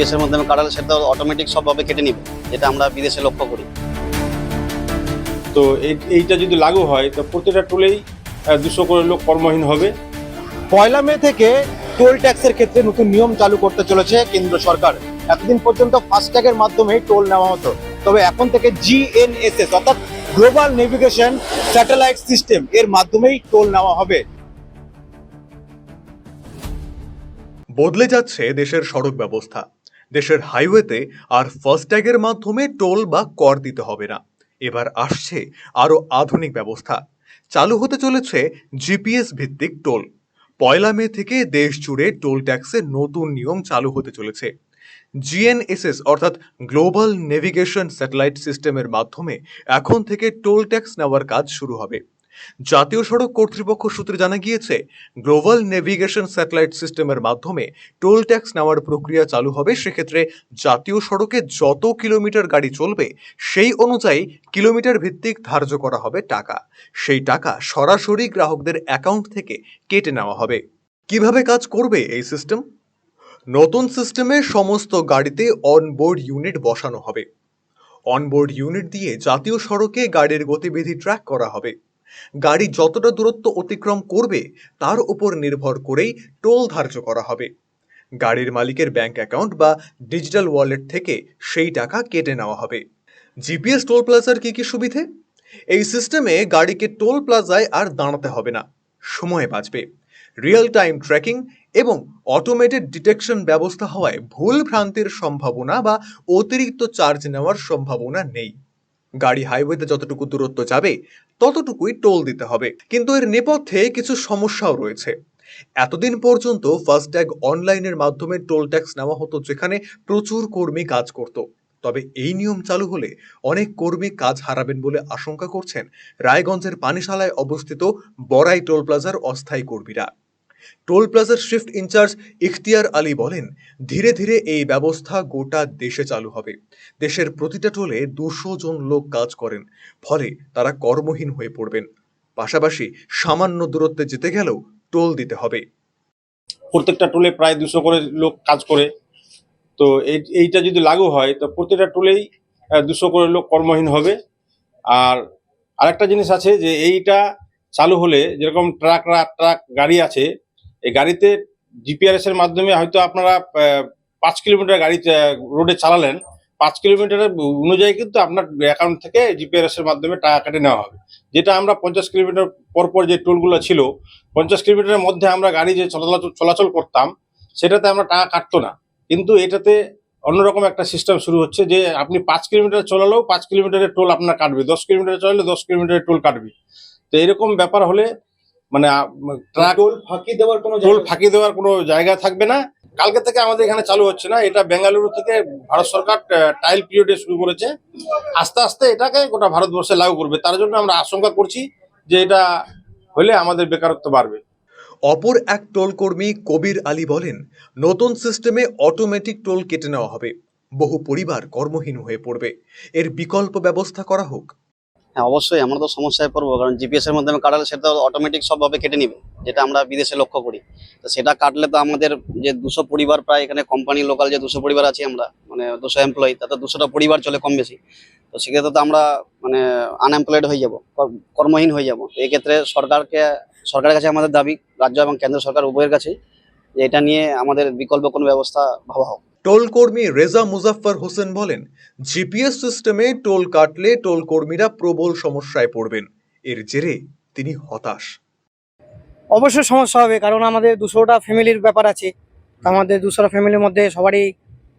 GPS এর মাধ্যমে কাটালে সেটা অটোমেটিক সবভাবে কেটে নিবে যেটা আমরা বিদেশে লক্ষ্য করি। তো এই- এইটা যদি লাগু হয় তো প্রতিটা টোলেই দুশো করে লোক কর্মহীন হবে। পয়লা মে থেকে টোল ট্যাক্সের ক্ষেত্রে নতুন নিয়ম চালু করতে চলেছে কেন্দ্র সরকার। এতদিন পর্যন্ত ফাস্ট্যাগের মাধ্যমে টোল নেওয়া হতো। তবে এখন থেকে জিএনএসএস অর্থাৎ গ্লোবাল নেভিগেশন স্যাটেলাইট সিস্টেম এর মাধ্যমেই টোল নেওয়া হবে। বদলে যাচ্ছে দেশের সড়ক ব্যবস্থা। দেশের হাইওয়েতে আর ফাস্ট্যাগের মাধ্যমে টোল বা কর দিতে হবে না। এবার আসছে আরও আধুনিক ব্যবস্থা। চালু হতে চলেছে জিপিএস ভিত্তিক টোল পয়লা মে থেকে দেশ জুড়ে টোল ট্যাক্সের নতুন নিয়ম চালু হতে চলেছে। জিএনএসএস অর্থাৎ গ্লোবাল নেভিগেশন স্যাটেলাইট সিস্টেমের মাধ্যমে এখন থেকে টোল ট্যাক্স নেওয়ার কাজ শুরু হবে। জাতীয় সড়ক কর্তৃপক্ষ সূত্রে জানা গিয়েছে, গ্লোবাল নেভিগেশন স্যাটেলাইট সিস্টেমের মাধ্যমে টোল ট্যাক্স নেওয়ার প্রক্রিয়া চালু হবে। সেক্ষেত্রে জাতীয় সড়কে যত কিলোমিটার গাড়ি চলবে, সেই অনুযায়ী কিলোমিটার ভিত্তিক ধার্য করা হবে টাকা। সেই টাকা সরাসরি গ্রাহকদের অ্যাকাউন্ট থেকে কেটে নেওয়া হবে। কীভাবে কাজ করবে এই সিস্টেম? নতুন সিস্টেমে সমস্ত গাড়িতে অনবোর্ড ইউনিট বসানো হবে। অনবোর্ড ইউনিট দিয়ে জাতীয় সড়কে গাড়ির গতিবিধি ট্র্যাক করা হবে। গাড়ি যতটা দূরত্ব অতিক্রম করবে, তার উপর নির্ভর করেই টোল ধার্য করা হবে। গাড়ির মালিকের ব্যাংক অ্যাকাউন্ট বা ডিজিটাল ওয়ালেট থেকে সেই টাকা কেটে নেওয়া হবে। জিপিএস টোল প্লাজার কি কি সুবিধে? এই সিস্টেমে গাড়িকে টোল প্লাজায় আর দাঁড়াতে হবে না, সময় বাঁচবে। রিয়েল টাইম ট্র্যাকিং এবং অটোমেটেড ডিটেকশন ব্যবস্থা হওয়ায় ভুল ভ্রান্তির সম্ভাবনা বা অতিরিক্ত চার্জ নেওয়ার সম্ভাবনা নেই। গাড়ি হাইওয়েতে যতটুকু দূরত্ব যাবে ততটুকুই টোল দিতে হবে। কিন্তু এর নেপথ্যে কিছু সমস্যাও রয়েছে। এতদিন পর্যন্ত ফাস্ট্যাগ অনলাইনের মাধ্যমে টোল ট্যাক্স নেওয়া হতো যেখানে প্রচুর কর্মী কাজ করত। তবে এই নিয়ম চালু হলে অনেক কর্মী কাজ হারাবেন বলে আশঙ্কা করছেন রায়গঞ্জের পানিশালায় অবস্থিত বড়াই টোল প্লাজার অস্থায়ী কর্মীরা। টোল প্লাজার শিফট ইনচার্জ ইখতিয়ার আলী বলেন, ধীরে ধীরে এই ব্যবস্থা গোটা দেশে চালু হবে। দেশের প্রতিটা টোলে দুশো জন লোক কাজ করেন, ফলে তারা কর্মহীন হয়ে পড়বেন। পাশাপাশি সামান্য দূরত্বে যেতে গেলেও টোল দিতে হবে। প্রত্যেকটা টোলে প্রায় দুশো করে লোক কাজ করে। তো এই- এইটা যদি লাগু হয়, তো প্রতিটা টোলেই দুশো করে লোক কর্মহীন হবে। আর আরেকটা জিনিস আছে যে এইটা চালু হলে যেরকম ট্রাক ট্রাক, গাড়ি আছে এই গাড়িতে জিপিআরএস এর মাধ্যমে হয়তো আপনারা পাঁচ কিলোমিটার গাড়ি রোডে চালালেন। পাঁচ কিলোমিটারের অনুযায়ী কিন্তু আপনার অ্যাকাউন্ট থেকে জিপিআরএস এর মাধ্যমে টাকা কেটে নেওয়া হবে। যেটা আমরা পঞ্চাশ কিলোমিটার পর পর যে টোলগুলো ছিল, পঞ্চাশ কিলোমিটারের মধ্যে আমরা গাড়ি যে চলাচল চলাচল করতাম, সেটাতে আমরা টাকা কাটতো না। কিন্তু এটাতে অন্যরকম একটা সিস্টেম শুরু হচ্ছে যে আপনি পাঁচ কিলোমিটার চলালেও পাঁচ কিলোমিটারের টোল আপনার কাটবে। দশ কিলোমিটার চলালে দশ কিলোমিটারের টোল কাটবে। তো এরকম ব্যাপার হলে মানে ট্রাক টোল ফাঁকি দেওয়ার কোনো টোল ফাঁকি দেওয়ার কোনো জায়গা থাকবে না। কালকে থেকে আমাদের এখানে চালু হচ্ছে না। এটা বেঙ্গালুরু থেকে ভারত সরকার টাইল পিরিয়ডে শুরু করেছে। আস্তে আস্তে এটাকে গোটা ভারতবর্ষে লাগু করবে। তার জন্য আমরা আশঙ্কা করছি যে এটা হলে আমাদের বেকারত্ব বাড়বে। অপর এক টোল কর্মী কবির আলী বলেন নতুন সিস্টেমে অটোমেটিক টোল কেটে নেওয়া হবে। বহু পরিবার কর্মহীন হয়ে পড়বে। এর বিকল্প ব্যবস্থা করা হোক। হ্যাঁ অবশ্যই আমরা তো সমস্যায় পড়ব, কারণ জিপিএস এর মাধ্যমে কাটালে সেটা অটোমেটিক সবভাবে কেটে নিবে, যেটা আমরা বিদেশে লক্ষ্য করি। তো সেটা কাটলে তো আমাদের যে দুশো পরিবার প্রায় এখানে কোম্পানি লোকাল যে দুশো পরিবার আছে আমরা মানে দুশো এমপ্লয়ি তাতে দুশোটা পরিবার চলে কম বেশি। তো সেক্ষেত্রে তো আমরা মানে আনএমপ্লয়েড হয়ে যাব কর্মহীন হয়ে যাব। এই ক্ষেত্রে সরকারকে, সরকারের কাছে আমাদের দাবি, রাজ্য এবং কেন্দ্র সরকার উভয়ের কাছেই, যে এটা নিয়ে আমাদের বিকল্প কোনো ব্যবস্থা ভাবা হোক। টোল কর্মী রেজা মুজাফফর হোসেন বলেন জিপিএস সিস্টেমে টোল কাটলে টোল কর্মীরা প্রবল সমস্যায় পড়বেন। এর জেরে তিনি হতাশ। অবশ্যই সমস্যা হবে কারণ আমাদের দুশোটা ফ্যামিলির ব্যাপার আছে। আমাদের দুশোটা ফ্যামিলির মধ্যে সবারই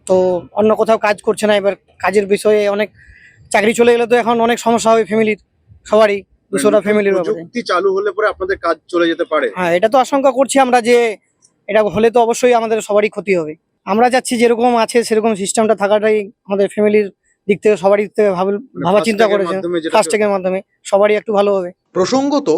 তো অন্য কোথাও কাজ করছে না এবার কাজের বিষয়ে অনেক চাকরি চলে গেলে তো এখন অনেক সমস্যা হবে ফ্যামিলির সবারই দুশোটা ফ্যামিলির চালু হলে পরে আপনাদের কাজ চলে যেতে পারে। হ্যাঁ এটা তো আশঙ্কা করছি আমরা যে এটা হলে তো অবশ্যই আমাদের সবারই ক্ষতি হবে। আমরা যাচ্ছি যেরকম আছে সেরকম সিস্টেমটা থাকাটাই আমাদের ফ্যামিলির দিক থেকে সবারই দিক থেকে ভাবা চিন্তা করেছে। ফাস্ট্যাগের মাধ্যমে। সবারই একটু ভালো হবে। প্রসঙ্গত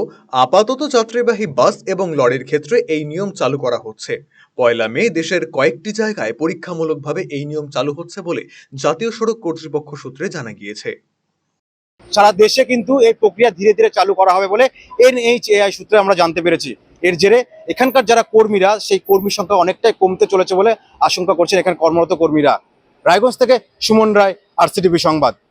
আপাতত যাত্রীবাহী বাস এবং লরির ক্ষেত্রে এই নিয়ম চালু করা হচ্ছে। পয়লা মে দেশের কয়েকটি জায়গায় পরীক্ষামূলকভাবে এই নিয়ম চালু হচ্ছে বলে জাতীয় সড়ক কর্তৃপক্ষ সূত্রে জানা গিয়েছে। সারা দেশে কিন্তু এই প্রক্রিয়া ধীরে ধীরে চালু করা হবে বলে এনএইচএআই সূত্রে আমরা জানতে পেরেছি। এর জেরে এখানকার যারা কর্মীরা, সেই কর্মীর সংখ্যা অনেকটাই কমতে চলেছে বলে আশঙ্কা করছেন এখানে কর্মরত কর্মীরা। রায়গঞ্জ থেকে সুমন রায় আর সংবাদ।